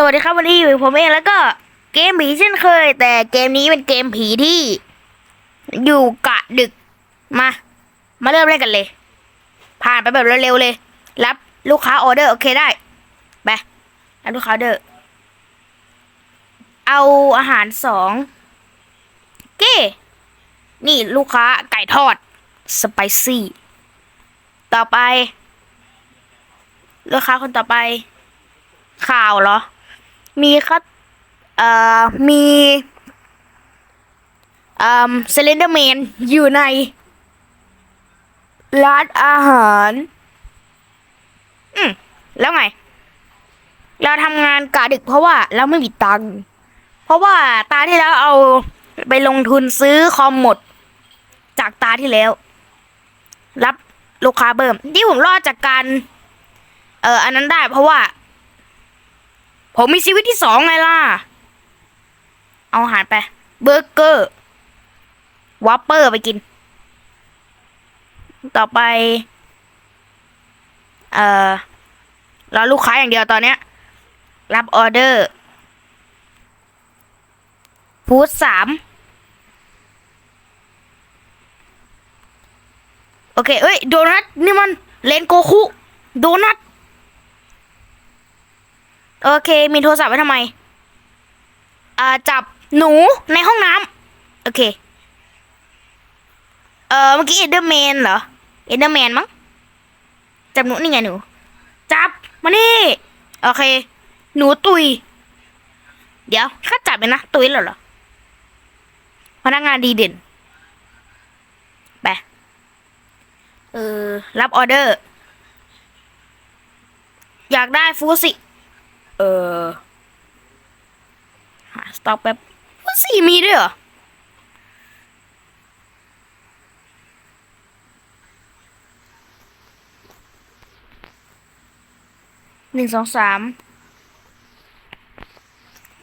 สวัสดีครับวันนี้อยู่ผมเองแล้วก็เกมผีเช่นเคย แต่เกมนี้เป็นเกมผีที่ อยู่กะดึกมา มาเริ่มเล่นกันเลย ผ่านไปแบบเร็วๆเลย รับลูกค้าออเดอร์โอเคได้ไปรับลูกค้าออเดอร์ เอาอาหารสองเก้นี่ลูกค้าไก่ทอดสไปซี่ต่อไป ลูกค้าคนต่อไปข่าวเหรอ มีครับเอ่อมีเอ่อเซเลนเดอร์แมนอยู่ใน ร้านอาหาร อืมแล้วไง เราทำงานกะดึกเพราะว่าเราไม่มีตังค์เพราะว่าตาที่แล้วเอาไปลงทุนซื้อคอมหมด จากตาที่แล้ว รับลูกค้าเบิ่มที่ผมรอดจากการ เอ่ออันนั้นได้เพราะว่า ผมมีชีวิตที่สองไงล่ะ เอาอาหารไป เบอร์เกอร์วอปเปอร์ไปกิน ต่อไป เอ่อรอลูกค้าอย่างเดียวตอนเนี้ย รับออเดอร์ฟูดสามโอเค เอ้ย โดนัท นี่มันเลนโกคุ โดนัท โอเค มีโทรศัพท์ไว้ทำไม อ่า จับหนูในห้องน้ำโอเค เออเมื่อกี้เอเดอร์แมนเหรอ เอเดอร์แมนมั้ง จับหนูนี่ไงหนู จับ มานี่ โอเค หนูตุย เดี๋ยวข้าจับเลยนะ ตุยแล้วเหรอ พนักงานดีเด่น ไป เออ รับออเดอร์ อยากได้ฟูสิ เออหาสต็อกแป๊บฟูสิมีด้วยเหรอ หนึ่งสองสาม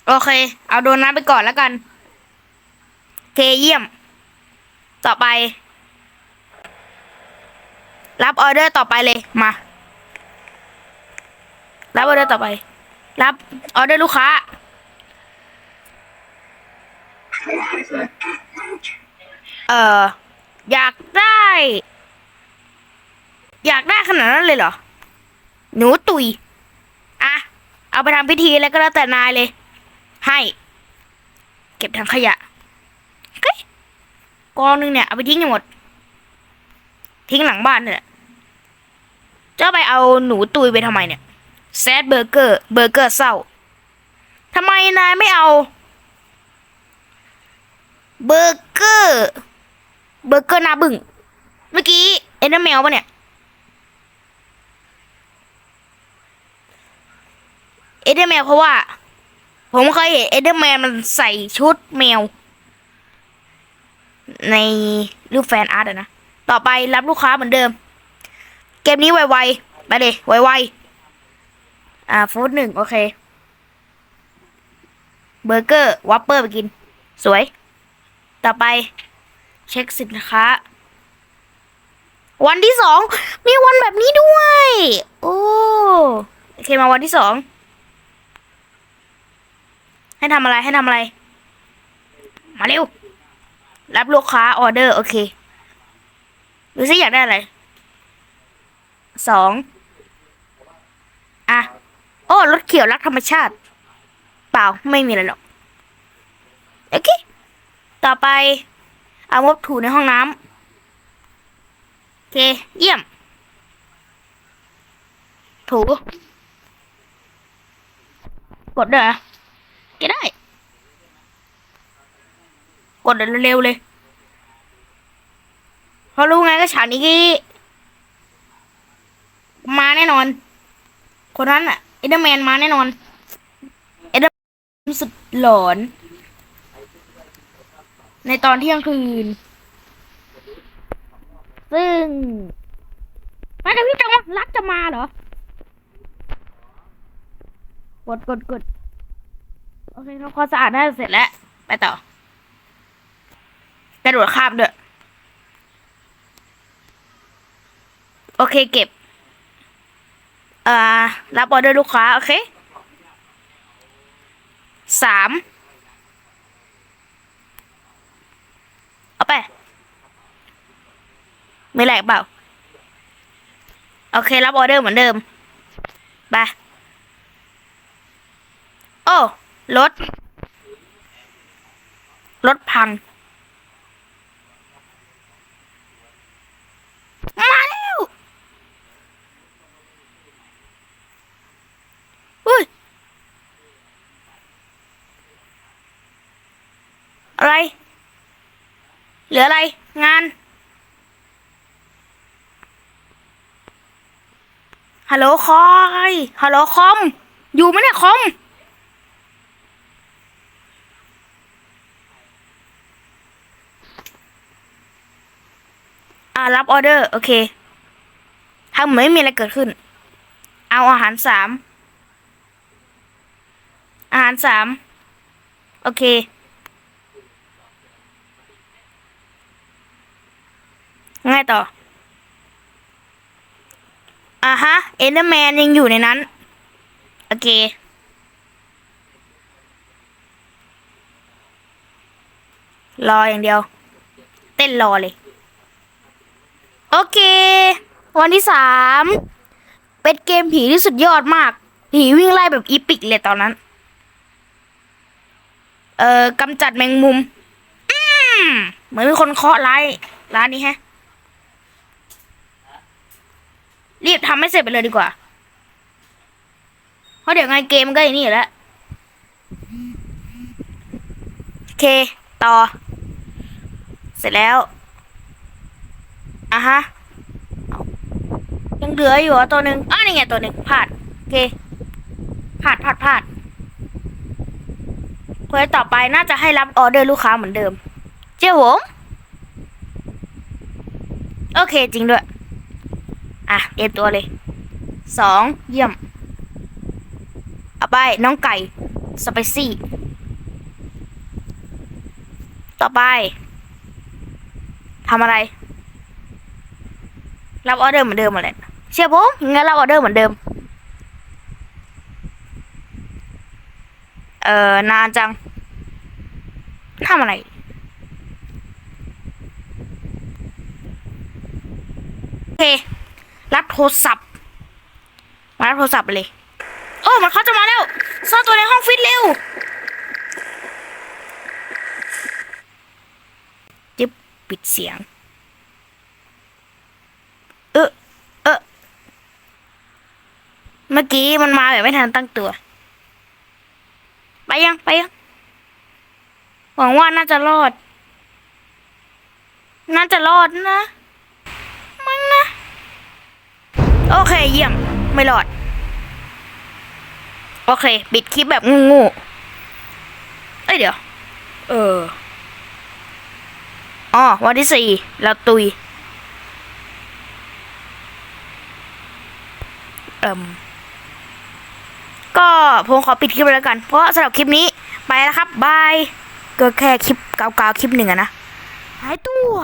โอเค เอาโดนัทไปก่อนแล้วกัน เคเยี่ยม ต่อไป รับออเดอร์ต่อไปเลย มา รับออเดอร์ต่อไป รับออเดอร์ลูกค้า เอ่อ อยากได้ อยากได้ขนาดนั้นเลยเหรอ หนูตุย อะ เอาไปทำพิธีแล้วก็แล้วแต่นายเลย ให้ เก็บถังขยะเฮ้ยกองนึงเนี่ยเอาไปทิ้งห้หมด ทิ้งหลังบ้านเนี่ยแหละจ้าไปเอาหนูตุยไปทำไมเนี่ย แซดเบอร์เกอร์เบอร์เกอร์เศร้าทำไมนายไม่เอาเบอร์เกอร์เบอร์เกอร์นาบึ้งเมื่อกี้เอ็นเดอร์แมวปะเนี่ยเอเดอร์แมวเพราะว่า ผมเคยเห็นเอเดอร์แมนมันใส่ชุดแมว ในรูปแฟนอาร์ตนะ ต่อไปรับลูกค้าเหมือนเดิม เกมนี้ไวๆไปเลยไวๆ อ่าฟู้ดหนึ่งโอเค เบอร์เกอร์วัปเปอร์ไปกิน สวย ต่อไป เช็คสินค้า วันที่สองมีวันแบบนี้ด้วย โอ้โอเคมาวันที่สอง ให้ทำอะไรให้ทำอะไร มาเร็ว รับลูกค้าออเดอร์ โอเคดูซิอยากได้อะไรสอง อ้รถเขียวรักธรรมชาติ เปล่าไม่มีอะไรหรอกโอเคต่อไป เอามบถูในห้องน้ำโอเค เยี่ยม ถู กดด้เหรอก็ได้ กดเร็วๆเลยเพราะรู้ไงก็ฉากนี้มาแน่นอน คนนั้นอะเอเดอร์แมนมาแน่นอน เอเดอร์แมนสุดหลอน ในตอนเที่ยงคืน ซึ่งมาเดี๋ยวพี่จังวะรักจะมาเหรอ กดกดกดโอเคทำความสะอาดน่าจะเสร็จแล้ว ไปต่อกระโดดข้ามด้วย โอเคเก็บ อ่ารับออเดอร์ลูกค้า โอเคสามเอาไป ไม่แหลกเปล่า โอเค รับออเดอร์เหมือนเดิมไปโอ้รถรถพัง มาแล้วอุ้ย อะไร เหลืออะไร งาน ฮัลโหลคอยฮัลโหลคอม อยู่ไหมเนี่ยคอม อ่ารับออเดอร์ โอเคทำเหมือนไม่มีอะไรเกิดขึ้น เอาอาหารสามอาหารสามโอเค ง่ายต่อ อ่าฮะ เอนเดอร์แมนยังอยู่ในนั้น โอเค รออย่างเดียว เต้นรอเลย โอเค วันที่สาม เป็นเกมผีที่สุดยอดมาก ผีวิ่งไล่แบบอีปิกเลยตอนนั้น เอ่อกำจัดแมงมุม อืมเหมือนมีคนเคาะร้ายร้านนี้แฮะ รีบทำให้เสร็จไปเลยดีกว่า เพราะเดี๋ยวไงเกมก็อย่างนี้อยู่แล้วโอเค ต่อ เสร็จแล้วอะฮะยังเหลืออยู่อะตัวหนึ่งอ้าวนี่ไงตัวหนึ่งพลาดโอเคพลาดพลาดพลาดเควสต่อไปน่าจะให้รับออเดอร์ลูกค้าเหมือนเดิม เจ้าผมโอเค จริงด้วย อะเตรียมตัวเลยสองเยี่ยมเอาไปน้องไก่สไปซี่ ต่อไปทำอะไร รับออเดอร์เหมือนเดิมมาแหละเชื่อผมงั้นรับออเดอร์เหมือนเดิม เอ่อนานจังทำอะไรโอเค รับโทรศัพท์ มารับโทรศัพท์เลย โอ้ มันเขาจะมาแล้ว ซ่อนตัวในห้องฟิตเร็วจึบปิดเสียง เออเออเมื่อกี้มันมาแบบไม่ทันตั้งตัว ไปยังไปยัง หวังว่าน่าจะรอด น่าจะรอดนะ มั้งนะ โอเคเยี่ยม ไม่รอด โอเค ปิดคลิปแบบงูๆเอ้ยเดี๋ยว เอออ๋อวันที่สี่เราตุยเอ่มก็ผมขอปิดคลิปไปแล้วกัน เพราะสำหรับคลิปนี้ไปแล้วครับบายก็แค่คลิปเก่าๆคลิปหนึ่งอะนะหายตัว